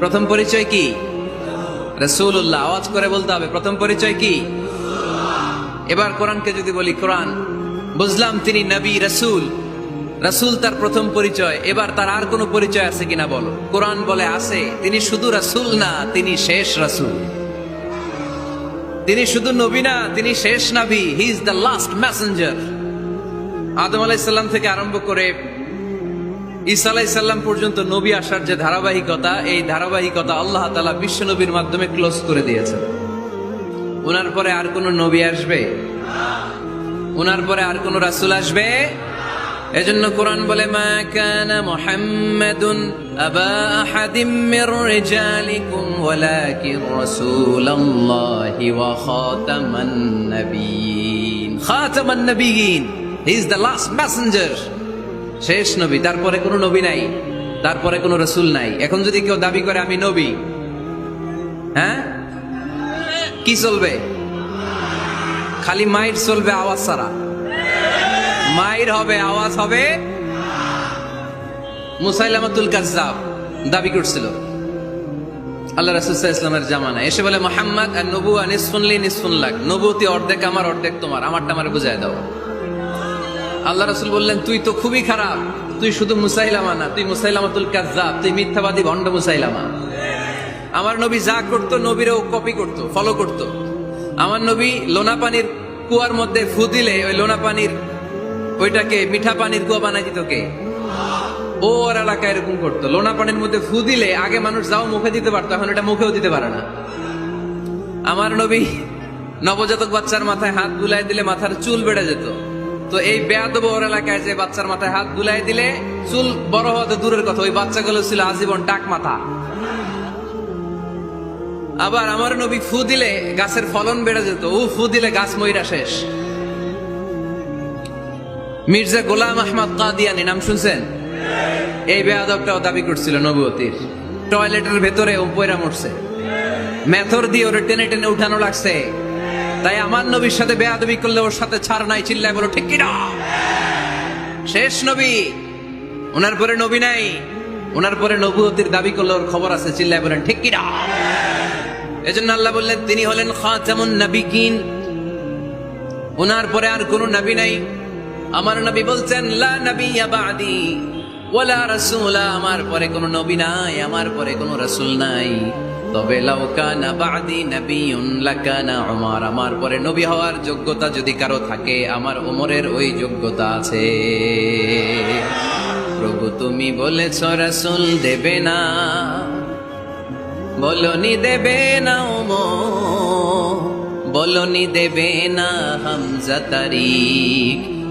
প্রথম পরিচয় কি? রসুল্লাহ আওয়াজ করে বলতে হবে, প্রথম পরিচয় কি? এবার কোরআনকে যদি বলি, কোরআন। বুঝলাম তিনি নবী, রসুল। রাসূল তার প্রথম পরিচয়। এবার তার আর কোনো পরিচয় আছে কিনা বলো। কোরআন বলে আছে, তিনি শুধু রাসূল না, তিনি শেষ রাসূল। তিনি শুধু নবী না, তিনি শেষ নবী। He is the last messenger Adam আলাইসাল্লাম থেকে আরম্ভ করে ঈসা আলাইসাল্লাম পর্যন্ত নবী আসার যে ধারাবাহিকতা, এই ধারাবাহিকতা আল্লাহ তালা বিশ্ব নবীর মাধ্যমে ক্লোজ করে দিয়েছেন। ওনার পরে আর কোন নবী আসবে? ওনার পরে আর কোন রাসুল আসবে? এজন্য কোরআন বলে, মা কানা মুহাম্মাদুন আবা আহাদিম মির রিজালিকুম ওয়ালাকিন রাসূলুল্লাহি ওয়া খাতামান নাবিয়িন। খাতামান নাবিয়িন he is the last messenger শেষ নবী, তারপরে কোনো নবী নাই, তারপরে কোনো রসুল নাই। এখন যদি কেউ দাবি করে, আমি নবী হ্যাঁ? কি চলবে? খালি মাইর চলবে আওয়াজ ছাড়া। মায়ের হবে, আওয়াজ হবে মুসাইলামাতুল কাজ্জাব, দাবি করছিল। আল্লাহ রাসুল্লাহ জামানা এসে বলে, মোহাম্মদ, আর নবুয়া নিসফুনলি নিসফুন লাগ নবুতি অর্ধেক আমার, অর্ধেক তোমার। আমারটা আমার বুঝাই দাও। আল্লাহ রাসুল বললেন, তুই তো খুবই খারাপ। তুই শুধু মুসাইলামা না, তুই মুসাইলামাতুল কাজ্জাব, তুই মিথ্যাবাদী ভণ্ড মুসাইলামা। আমার নবী যা করতো, নবীরও কপি করতো ফলো করতো। আমার নবী লোনা পানির কুয়ার মধ্যে ফু দিলে, ওই লোনা পানির, ওইটাকে মিঠা পানির কুয়া বানাই দিত কে? ও ওর এলাকায় এরকম করতো। লোনা পানির মধ্যে ফু দিলে, আগে মানুষ যাও মুখে দিতে পারতো, এখন এটা মুখেও দিতে পারে না। আমার নবী নবজাতক বাচ্চার মাথায় হাত বুলাই দিলে মাথার চুল বেড়ে যেত। তো এই বেয়াদব এলাকায় যে বাচ্চার মাথায় হাত বুলাই দিলে চুল বড় হওয়াতে দূরের কথা, ওই বাচ্চাগুলো ছিল আজীবন টাক মাথা। আবার আমার নবী ফু দিলে গাছের ফলন বেড়ে যেত, ও ফু দিলে গাছ ময়রা শেষ। মির্জা গোলাম আহমদ কাদিয়ানি, নাম শুনছেন? এই বেয়াদবটাও দাবি করছিল নবুয়তির। টয়লেটের ভেতরে ও পয়রা মরছে। মেথর দিয়ে ওরে টেনে টেনে উঠানো লাগছে। তাই আমার নবীর সাথে বেয়াদবি করলে ওর সাথে ছাড় নাই চিল্লায় বলো ঠিক কিনা? শেষ নবী। ওনার পরে নবী নাই। ওনার পরে নবুয়তির দাবি করলে ওর খবর আছে, চিল্লায় বলেন, ঠিক কিনা? এজন্য আল্লাহ বললেন, তিনি হলেন খাতামুন নাবিকিন ওনার পরে আর কোনো নবী নাই। আমার নবী বলছেন, লা নাবিয়্যা বাদি, ওয়ালা রাসূলা। আমার পরে কোনো নবী নাই, আমার পরে কোনো রাসূল নাই। তবে লাউ কানা বাদি নাবিয়ুন লাকানা উমর। আমার পরে নবী হওয়ার যোগ্যতা যদি কারও থাকে, আমার ওমরের ওই যোগ্যতা আছে। প্রভু তুমি বলেছ, রাসূল দেবে না। বলনি দেবে না ওমো বলনি দেবে না হামজা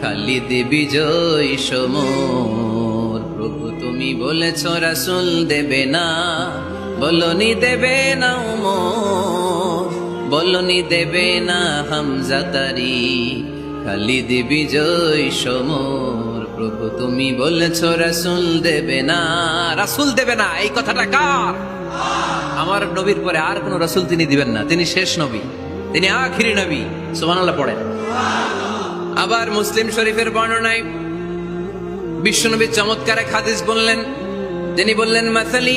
খালি দেবী জয় সমর। প্রভু তুমি বলেছ, রাসুল দেবে না। বলনি দেবে না ওমর, বলনি দেবে না হামজা তারিখ খালি দেবী জয় সমর। প্রভু তুমি বলেছ, রাসুল দেবে না। রাসুল দেবে না, এই কথাটা কার? আমার নবীর পরে আর কোন রসুল তিনি দিবেন না। তিনি শেষ নবী, তিনি আখিরি নবী, সুবহানাল্লাহ পড়েন। আবার মুসলিম শরীফের বর্ণনায় বিশ্বনবী চমৎকার এক বললেন, তিনি বললেন, মাসালি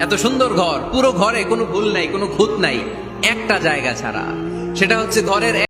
এত সুন্দর ঘর, পুরো ঘরে কোনো ভুল নাই, কোনো খুঁত নাই, একটা জায়গা ছাড়া। সেটা হচ্ছে ঘরের